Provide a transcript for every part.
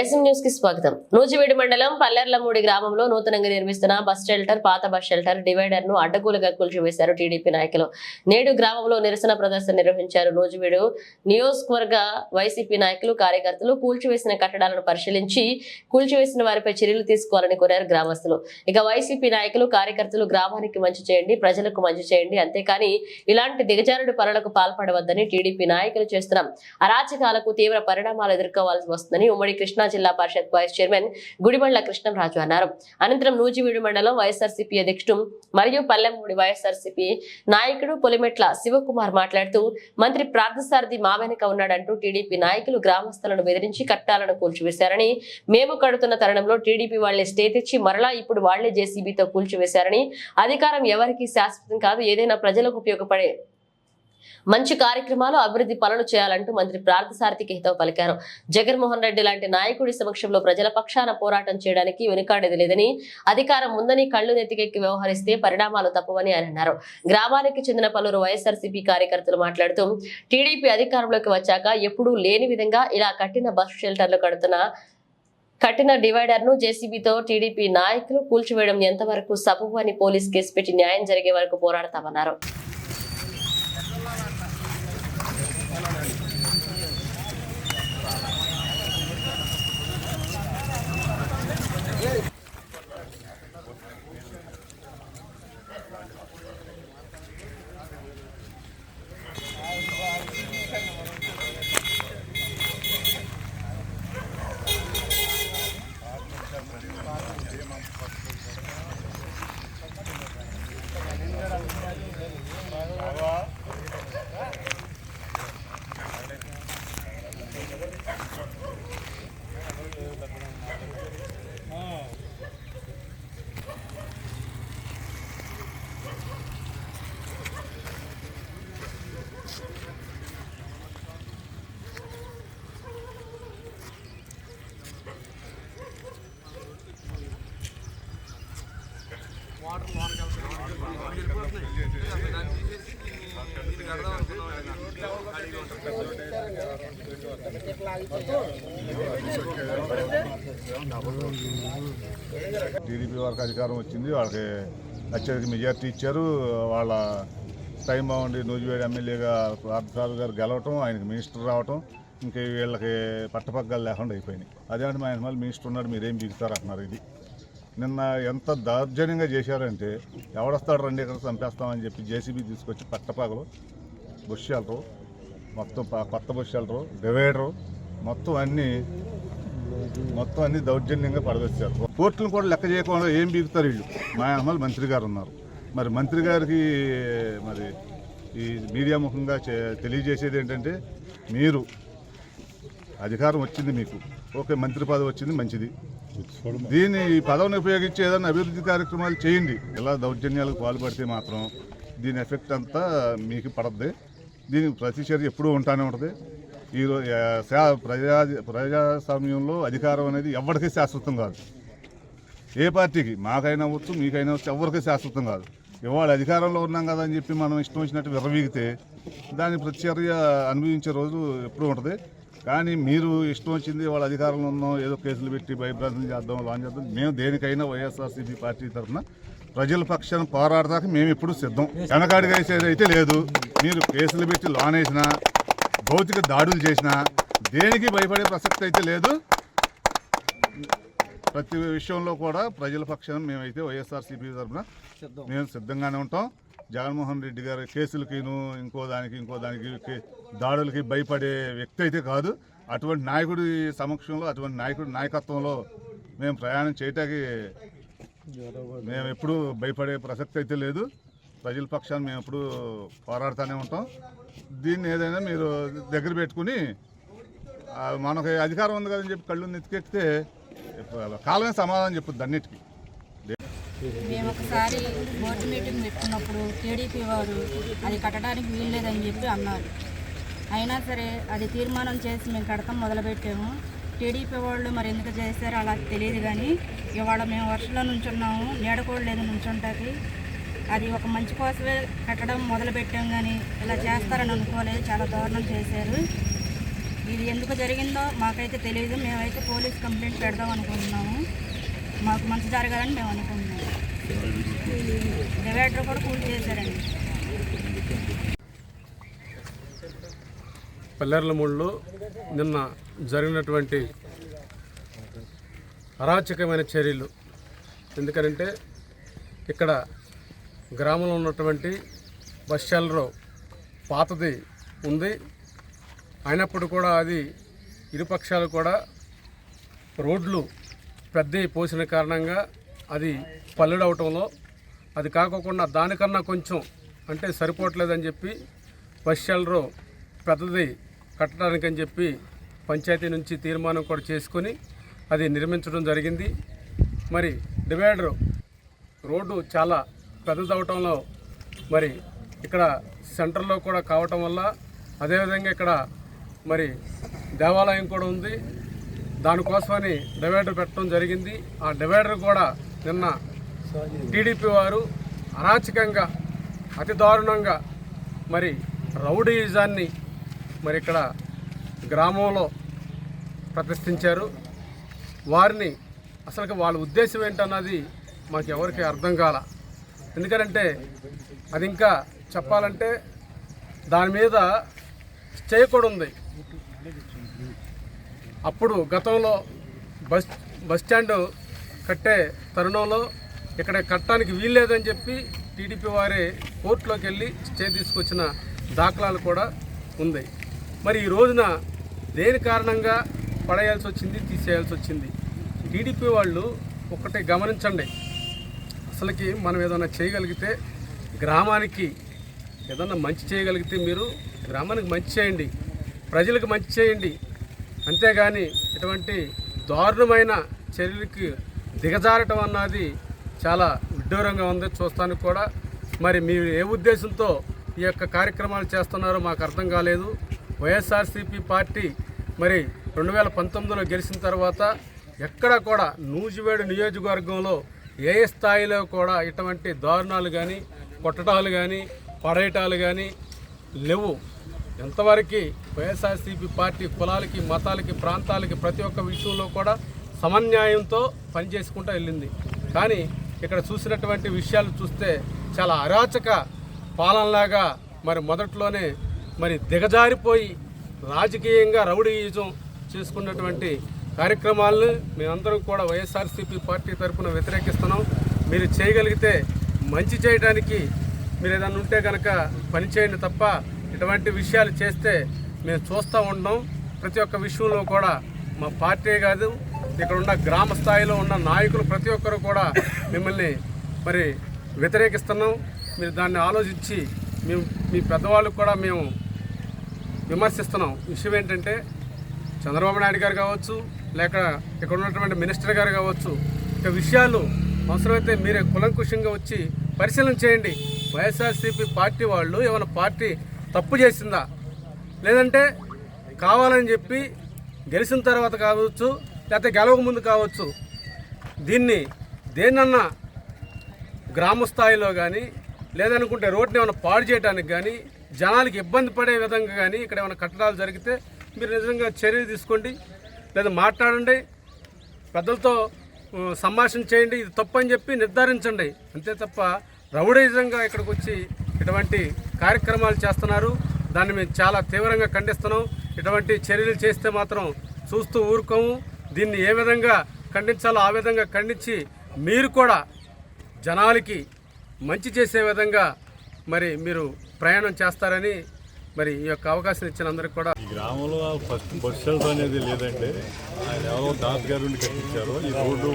YSM న్యూస్కి స్వాగతం. నూజివీడి మండలం పల్లెర్లమూడి గ్రామంలో నూతనంగా నిర్మిస్తున్న బస్ షెల్టర్ పాత బస్ షెల్టర్ డివైడర్ను అడ్డగోలుగా కూల్చివేశారు టీడీపీ నాయకులు. నేడు గ్రామంలో నిరసన ప్రదర్శన నిర్వహించారు నూజివీడు నియోజకవర్గ వైసీపీ నాయకులు కార్యకర్తలు. కూల్చివేసిన కట్టడాలను పరిశీలించి కూల్చివేసిన వారిపై చర్యలు తీసుకోవాలని కోరారు గ్రామస్తులు. ఇక వైసీపీ నాయకులు కార్యకర్తలు గ్రామానికి మంచి చేయండి ప్రజలకు మంచి చేయండి అంతేకాని ఇలాంటి దిగజారుడు పనులకు పాల్పడవద్దని టీడీపీ నాయకులు చేస్తున్న అరాచకాలకు తీవ్ర పరిణామాలు ఎదుర్కోవాల్సి వస్తుందని ఉమ్మడి కృష్ణా జిల్లా పరిషత్ వైస్ చైర్మన్ గుడిబండ్ల కృష్ణంరాజు అన్నారు. అనంతరం నూజివీడు మండలం వైఎస్ఆర్సీపీ అధ్యక్షుడు మరియు పల్లెమూడి వైఎస్ఆర్సీపీ నాయకుడు పొలిమెట్ల శివకుమార్ మాట్లాడుతూ మంత్రి ప్రార్థసారథి మా వెనుక ఉన్నాడంటూ టీడీపీ నాయకులు గ్రామస్తులను బెదిరించి కట్టాలను కూల్చివేశారని మేము కడుతున్న తరుణంలో టీడీపీ వాళ్ళే స్టే తెచ్చి మరలా ఇప్పుడు వాళ్ళే జేసీబీతో కూల్చివేశారని అధికారం ఎవరికి శాశ్వతం కాదు ఏదైనా ప్రజలకు ఉపయోగపడే మంచి కార్యక్రమాలు అభివృద్ధి పనులు చేయాలంటూ మంత్రి పార్థసారథికి హితవు పలికారు. జగన్మోహన్ రెడ్డి లాంటి నాయకుడి సమక్షంలో ప్రజల పక్షాన పోరాటం చేయడానికి వెనుకాడేది లేదని అధికారం ఉందని కళ్ళు నెత్తికెక్కి వ్యవహరిస్తే పరిణామాలు తప్పవని ఆయన అన్నారు. గ్రామానికి చెందిన పలువురు వైఎస్ఆర్సీపీ కార్యకర్తలు మాట్లాడుతూ టీడీపీ అధికారంలోకి వచ్చాక ఎప్పుడూ లేని విధంగా ఇలా కట్టిన బస్ షెల్టర్లు కడుతున్న కట్టిన డివైడర్ను జేసీబీతో టీడీపీ నాయకులు కూల్చివేయడం ఎంతవరకు సబబు అని పోలీస్ కేసు పెట్టి న్యాయం జరిగే వరకు పోరాడతామన్నారు. టీడీపీ వారికి అధికారం వచ్చింది వాళ్ళకి అత్యధిక మెజార్టీ ఇచ్చారు. వాళ్ళ టైం బాగుండి నూజివేడి ఎమ్మెల్యేగా పార్థసారథి గారు గెలవటం ఆయనకి మినిస్టర్ రావటం ఇంకా వీళ్ళకి పట్టపగ్గాలు లేకుండా అయిపోయినాయి. అదేంటి మా ఆయన మళ్ళీ మినిస్టర్ ఉన్నాడు మీరేం బిగుతారు అంటున్నారు ఇది. నిన్న ఎంత దౌర్జన్యంగా చేశారంటే ఎవడొస్తాడు రండి ఇక్కడ చంపేస్తామని చెప్పి జేసీబీ తీసుకొచ్చి పట్టపగలు బుష్ షెల్టరు మొత్తం కొత్త బుష్ షెల్టరు డివైడరు మొత్తం అన్నీ మొత్తం అన్ని దౌర్జన్యంగా పడవేశారు. కోర్టులను కూడా లెక్క చేయకుండా ఏం బీగుతారు వీళ్ళు? మా అమ్మలు మంత్రి గారు ఉన్నారు. మరి మంత్రి గారికి మరి ఈ మీడియా ముఖంగా తెలియజేసేది ఏంటంటే మీరు అధికారం వచ్చింది మీకు. ఓకే మంత్రి పదవి వచ్చింది మంచిది. దీన్ని ఈ పదవిని ఉపయోగించి ఏదైనా అభివృద్ధి కార్యక్రమాలు చేయండి. ఇలా దౌర్జన్యాలకు పాల్పడితే మాత్రం దీని ఎఫెక్ట్ అంతా మీకు పడద్ది. దీనికి ప్రతిచర్య ఎప్పుడూ ఉంటానే ఉంటుంది. ఈ శా- ప్రజా ప్రజాస్వామ్యంలో అధికారం అనేది ఎవరికీ శాశ్వతం కాదు. ఏ పార్టీకి మాకైనా అవ్వచ్చు మీకైనా అవ్వచ్చు ఎవరికి శాశ్వతం కాదు. ఇవాళ అధికారంలో ఉన్నాం కదా అని చెప్పి మనం ఇష్టం వచ్చినట్టు విర్రవీగితే దాని ప్రతిచర్య అనుభవించే రోజు ఎప్పుడు ఉంటుంది. కానీ మీరు ఇష్టం వచ్చింది వాళ్ళ అధికారంలో ఉన్నాం ఏదో కేసులు పెట్టి భయభ్రాంతం చేద్దాం లాంచ్ చేద్దాం మేము దేనికైనా వైఎస్ఆర్సీపీ పార్టీ తరఫున ప్రజల పక్షాన్ని పోరాడదాకా మేము ఎప్పుడు సిద్ధం. వెనకాడిగా వేసేది అయితే లేదు. మీరు కేసులు పెట్టి లోన్ వేసినా భౌతిక దాడులు చేసినా దేనికి భయపడే ప్రసక్తి అయితే లేదు. ప్రతి విషయంలో కూడా ప్రజల పక్షాన మేమైతే వైఎస్ఆర్సీపీ తరఫున మేము సిద్ధంగానే ఉంటాం. జగన్మోహన్ రెడ్డి గారి కేసులకిను ఇంకో దానికి ఇంకో దానికి దాడులకి భయపడే వ్యక్తి అయితే కాదు. అటువంటి నాయకుడి సమక్షంలో అటువంటి నాయకుడి నాయకత్వంలో మేము ప్రయాణం చేయటానికి మేము ఎప్పుడు భయపడే ప్రసక్తి అయితే లేదు. ప్రజల పక్షాన మేము ఎప్పుడు పోరాడుతూనే ఉంటాం. దీన్ని ఏదైనా మీరు దగ్గర పెట్టుకుని మనకి అధికారం ఉంది కదని చెప్పి కళ్ళు నెత్తికెక్కితే కాలమే సమాధానం చెప్పుద్ది అన్నిటికీ. మేము ఒకసారి బోర్డు మీటింగ్ పెట్టుకున్నప్పుడు టీడీపీ వారు అది కట్టడానికి వీల్లేదని చెప్పి అన్నారు. అయినా సరే అది తీర్మానం చేసి మేము కడతాం మొదలుపెట్టాము. టీడీపీ వాళ్ళు మరి ఎందుకు చేశారో అలా తెలియదు కానీ ఇవాళ మేము వర్షంలో నుంచున్నాము నీడ కూడా లేదు నుంచుంటుంది అది ఒక మంచి కోసమే కట్టడం మొదలుపెట్టాం కానీ ఇలా చేస్తారని అనుకోలేదు చాలా దారుణం చేశారు. ఇది ఎందుకు జరిగిందో మాకైతే తెలియదు మేమైతే పోలీస్ కంప్లైంట్ పెడదాం అనుకుంటున్నాము. మాకు మంచి జరగాలని మేము అనుకుంటున్నాము. డివైడర్ కూడా కూల్ చేశారండి. పల్లెర్లమూడిలో నిన్న జరిగినటువంటి అరాచకమైన చర్యలు. ఎందుకనంటే ఇక్కడ గ్రామంలో ఉన్నటువంటి బస్ షెల్టర్ పాతది ఉంది. అయినప్పుడు కూడా అది ఇరుపక్షాలు కూడా రోడ్లు పెద్దవి పోసిన కారణంగా అది పల్లెడవటంలో అది కాకోకుండా దానికన్నా కొంచెం అంటే సరిపోవట్లేదని చెప్పి బస్ షెల్టర్ పెద్దది కట్టడానికని చెప్పి పంచాయతీ నుంచి తీర్మానం కూడా చేసుకొని అది నిర్మించడం జరిగింది. మరి డివైడర్ రోడ్డు చాలా పెద్దదవటంలో మరి ఇక్కడ సెంటర్లో కూడా కావటం వల్ల అదేవిధంగా ఇక్కడ మరి దేవాలయం కూడా ఉంది. దానికోసమని డివైడర్ పెట్టడం జరిగింది. ఆ డివైడర్ కూడా నిన్న టీడీపీ వారు అరాచకంగా అతి దారుణంగా మరి రౌడీయిజాన్ని మరి ఇక్కడ గ్రామంలో ప్రతిష్ఠించారు. వారిని అసలు వాళ్ళ ఉద్దేశం ఏంటన్నది మాకు ఎవరికి అర్థం కాల. ఎందుకంటే అది ఇంకా చెప్పాలంటే దాని మీద స్టే కూడా ఉంది అప్పుడు గతంలో బస్ బస్ కట్టే తరుణంలో ఇక్కడ కట్టడానికి వీల్లేదని చెప్పి టీడీపీ వారే కోర్టులోకి వెళ్ళి స్టే తీసుకొచ్చిన దాఖలాలు కూడా ఉంది. మరి ఈ రోజున దేని కారణంగా పడేయాల్సి వచ్చింది తీసేయాల్సి వచ్చింది? టీడీపీ వాళ్ళు ఒకటి గమనించండి. అసలుకి మనం ఏదైనా చేయగలిగితే గ్రామానికి ఏదన్నా మంచి చేయగలిగితే మీరు గ్రామానికి మంచి చేయండి. ప్రజలకు మంచి చేయండి. అంతేగాని ఇటువంటి దారుణమైన చర్యలకి దిగజారటం అన్నది చాలా విడ్డూరంగా ఉంది చూస్తానికి కూడా. మరి మీరు ఏ ఉద్దేశంతో ఈ యొక్క కార్యక్రమాలు చేస్తున్నారో మాకు అర్థం కాలేదు. వైఎస్ఆర్సీపీ పార్టీ మరి రెండు వేల పంతొమ్మిదిలో గెలిచిన తర్వాత ఎక్కడ కూడా నూజివేడు నియోజకవర్గంలో ఏ స్థాయిలో కూడా ఇటువంటి దారుణాలు కానీ కొట్టడాలు కానీ పడేయటాలు కానీ లేవు. ఎంతవరకు వైఎస్ఆర్సీపీ పార్టీ కులాలకి మతాలకి ప్రాంతాలకి ప్రతి ఒక్క విషయంలో కూడా సమన్యాయంతో పనిచేసుకుంటూ వెళ్ళింది. కానీ ఇక్కడ చూసినటువంటి విషయాలు చూస్తే చాలా అరాచక పాలనలాగా మరి మొదట్లోనే మరి దిగజారిపోయి రాజకీయంగా రౌడీయుజం చేసుకున్నటువంటి కార్యక్రమాలను మేమందరం కూడా వైఎస్ఆర్సీపీ పార్టీ తరఫున వ్యతిరేకిస్తున్నాం. మీరు చేయగలిగితే మంచి చేయడానికి మీరు ఏదైనా ఉంటే కనుక పని చేయండి తప్ప ఇటువంటి విషయాలు చేస్తే మేము చూస్తూ ఉంటాం ప్రతి ఒక్క విషయంలో కూడా మా పార్టీ కాదు ఇక్కడ ఉన్న గ్రామ స్థాయిలో ఉన్న నాయకులు ప్రతి ఒక్కరు కూడా మిమ్మల్ని మరి వ్యతిరేకిస్తున్నాం. మీరు దాన్ని ఆలోచించి మేము మీ పెద్దవాళ్ళకు కూడా మేము విమర్శిస్తున్నాం. విషయం ఏంటంటే చంద్రబాబు నాయుడు గారు కావచ్చు లేక ఇక్కడ ఉన్నటువంటి మినిస్టర్ గారు కావచ్చు ఇక విషయాలు అవసరమైతే మీరే కులంకుషంగా వచ్చి పరిశీలన చేయండి. వైఎస్ఆర్సీపీ పార్టీ వాళ్ళు ఏమైనా పార్టీ తప్పు చేసిందా? లేదంటే కావాలని చెప్పి గెలిచిన తర్వాత కావచ్చు లేకపోతే గెలవక ముందు కావచ్చు దీన్ని దేన్నన్నా గ్రామ స్థాయిలో కానీ లేదనుకుంటే రోడ్ని ఏమైనా పాడు చేయడానికి కానీ జనాలకి ఇబ్బంది పడే విధంగా కానీ ఇక్కడ ఏమైనా కట్టడాలు జరిగితే మీరు నిజంగా చర్యలు తీసుకోండి లేదా మాట్లాడండి పెద్దలతో సంభాషణ చేయండి ఇది తప్పు అని చెప్పి నిర్ధారించండి. అంతే తప్ప రౌడీజంగా ఇక్కడికి వచ్చి ఇటువంటి కార్యక్రమాలు చేస్తున్నారు. దాన్ని మేము చాలా తీవ్రంగా ఖండిస్తున్నాం. ఇటువంటి చర్యలు చేస్తే మాత్రం చూస్తూ ఊరుకోము. దీన్ని ఏ విధంగా ఖండించాలో ఆ విధంగా ఖండించి మీరు కూడా జనాలకి మంచి చేసే విధంగా మరి మీరు ప్రయాణం చేస్తారని మరి ఈ యొక్క అవకాశం ఇచ్చిన అందరికి కూడా గ్రామంలో ఫస్ట్ బస్ షెల్టర్ అనేది లేదండి ఆయన ఎవరో దాస్ గారు ఉండి కట్టించారు. ఈ రోడ్డు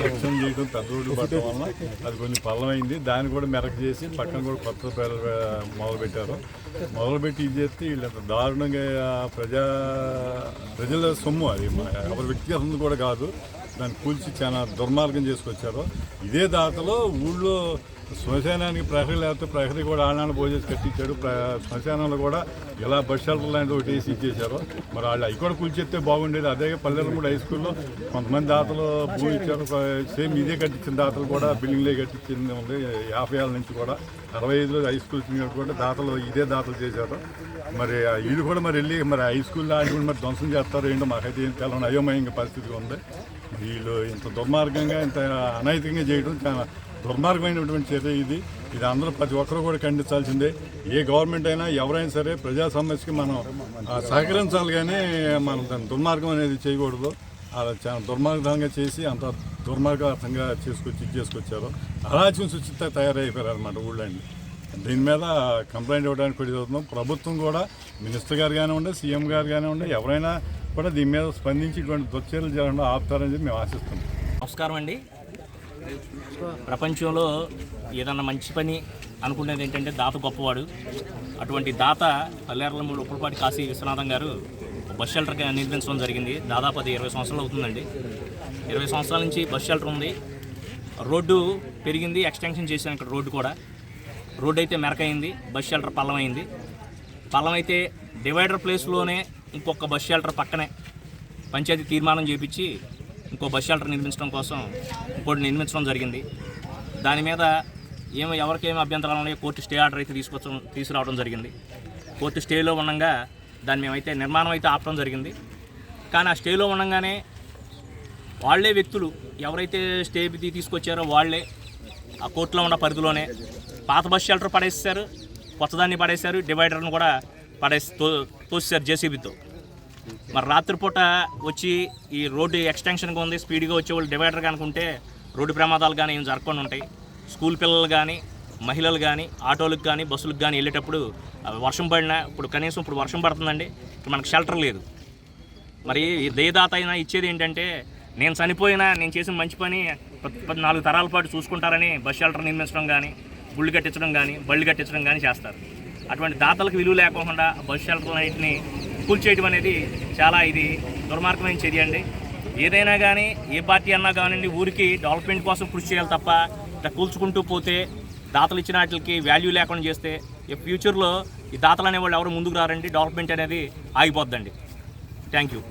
ఎలక్షన్ చేయడం పెద్ద రోడ్డు పట్టడం వలన అది కొంచెం పల్లమైంది. దాన్ని కూడా మెరక చేసి పక్కన కూడా కొత్త పేరు మొదలుపెట్టారు. మొదలుపెట్టి ఇది చేస్తే వీళ్ళంత దారుణంగా ప్రజా ప్రజల సొమ్ము అది. ఎవరి వ్యక్తిగతం కూడా కాదు. దాన్ని కూల్చి చాలా దుర్మార్గం చేసుకొచ్చారు. ఇదే దాతలో ఊళ్ళో శ్మశానానికి ప్రహరీ లేకపోతే ప్రహరీ కూడా ఆళ్ళని పోజేసి కట్టించాడు. ప్ర- శ్మశానంలో కూడా ఇలా బస్ షెల్టర్ లాంటివి ఒకటి వేసి ఇచ్చేశారు. మరి వాళ్ళు అవి కూడా కూల్చేస్తే బాగుండేది. అదే పల్లెలమూడి హై స్కూల్లో కొంతమంది దాతలు భూ ఇచ్చారు. సేమ్ ఇదే కట్టించిన దాతలు కూడా బిల్డింగ్లే కట్టించింది ఉంది. యాభై ఏళ్ళ నుంచి కూడా అరవై ఐదులో హై స్కూల్ కూడా దాతలు ఇదే దాతలు చేశారు. మరి వీళ్ళు కూడా మరి వెళ్ళి మరి హై స్కూల్ లాంటి కూడా మరి ధ్వంసం చేస్తారో ఏంటో మాకైతే ఏం తెలవని అయోమయంగా పరిస్థితి ఉంది. వీళ్ళు ఇంత దుర్మార్గంగా ఇంత అనైతికంగా చేయడం చాలా దుర్మార్గమైనటువంటి చర్య ఇది. ఇది అందరూ ప్రతి ఒక్కరు కూడా ఖండించాల్సిందే. ఏ గవర్నమెంట్ అయినా ఎవరైనా సరే ప్రజా సమస్యకి మనం సహకరించాలి కానీ మనం దాని దుర్మార్గం అనేది చేయకూడదు. అలా చాలా దుర్మార్గంగా చేసి అంత దుర్మార్గార్థంగా చేసుకొచ్చి ఇది చేసుకొచ్చారు. అరాచం సుచిత తయారైపోయారు అనమాట ఊళ్ళండి. దీని మీద కంప్లైంట్ ఇవ్వడానికి కూడా చదువుతున్నాం ప్రభుత్వం కూడా మినిస్టర్ గారు కానివ్వండి సీఎం గారు కానివ్వండి ఎవరైనా కూడా దీని మీద స్పందించి ఇటువంటి దుశ్చర్యలు జరగకుండా ఆపుతారని చెప్పి మేము ఆశిస్తున్నాం. నమస్కారం అండి. ప్రపంచంలో ఏదన్నా మంచి పని అనుకునేది ఏంటంటే దాత గొప్పవాడు. అటువంటి దాత పల్లెర్లమూడు ఉప్పలపాటి కాశీ విశ్వనాథం గారు బస్ షెల్టర్ నిర్మించడం జరిగింది. దాదాపు అది ఇరవై సంవత్సరాలు అవుతుందండి. ఇరవై సంవత్సరాల నుంచి బస్ షెల్టర్ ఉంది. రోడ్డు పెరిగింది ఎక్స్టెన్షన్ చేశాను ఇక్కడ రోడ్డు కూడా. రోడ్డు అయితే మెరకైంది బస్ షెల్టర్ పల్లం అయింది పల్లం అయితే డివైడర్ ప్లేస్లోనే ఇంకొక బస్ షెల్టర్ పక్కనే పంచాయతీ తీర్మానం చేపించి ఇంకో బస్ షెల్టర్ నిర్మించడం కోసం ఇంకోటి నిర్మించడం జరిగింది. దాని మీద ఏమో ఎవరికేమి అభ్యంతరాలు ఉన్నాయో కోర్టు స్టే ఆర్డర్ అయితే తీసుకొచ్చడం తీసుకురావడం జరిగింది. కోర్టు స్టేలో ఉండగా దాన్ని మేమైతే నిర్మాణం అయితే ఆపడం జరిగింది. కానీ ఆ స్టేలో ఉండగానే వాళ్ళే వ్యక్తులు ఎవరైతే స్టే తీసుకొచ్చారో వాళ్ళే ఆ కోర్టులో ఉన్న పరిధిలోనే పాత బస్ షెల్టర్ పడేసారు కొత్తదాన్ని పడేశారు డివైడర్ను కూడా పడేసి తో తోసేశారు జేసీబీతో. మరి రాత్రిపూట వచ్చి ఈ రోడ్డు ఎక్స్టెన్షన్గా ఉంది స్పీడ్గా వచ్చే వాళ్ళు డివైడర్ కనుకుంటే రోడ్డు ప్రమాదాలు కానీ ఏం జరగకుండా ఉంటాయి. స్కూల్ పిల్లలు కానీ మహిళలు కానీ ఆటోలకు కానీ బస్సులకు కానీ వెళ్ళేటప్పుడు వర్షం పడినా ఇప్పుడు కనీసం ఇప్పుడు వర్షం పడుతుందండి ఇప్పుడు మనకు షెల్టర్ లేదు. మరి ఈ దేదాత అయినా ఇచ్చేది ఏంటంటే నేను చనిపోయినా నేను చేసిన మంచి పని పద్- నాలుగు తరాల పాటు చూసుకుంటారని బస్ షెల్టర్ నిర్మించడం కానీ గుళ్ళు కట్టించడం కానీ బళ్ళు కట్టించడం కానీ చేస్తారు. అటువంటి దాతలకు విలువ లేకుండా బస్ షెల్టర్లన్నింటిని కూల్చేయడం అనేది చాలా ఇది దుర్మార్గమైన చర్య అండి. ఏదైనా కానీ ఏ పార్టీ అన్నా కానివ్వండి ఊరికి డెవలప్మెంట్ కోసం కృషి చేయాలి తప్ప ఇట్లా కూల్చుకుంటూ పోతే దాతలు ఇచ్చిన వాటికి వాల్యూ లేకుండా చేస్తే ఈ ఫ్యూచర్లో ఈ దాతలు అనేవాళ్ళు ఎవరు ముందుకు రారండి డెవలప్మెంట్ అనేది ఆగిపోద్దండి. Thank you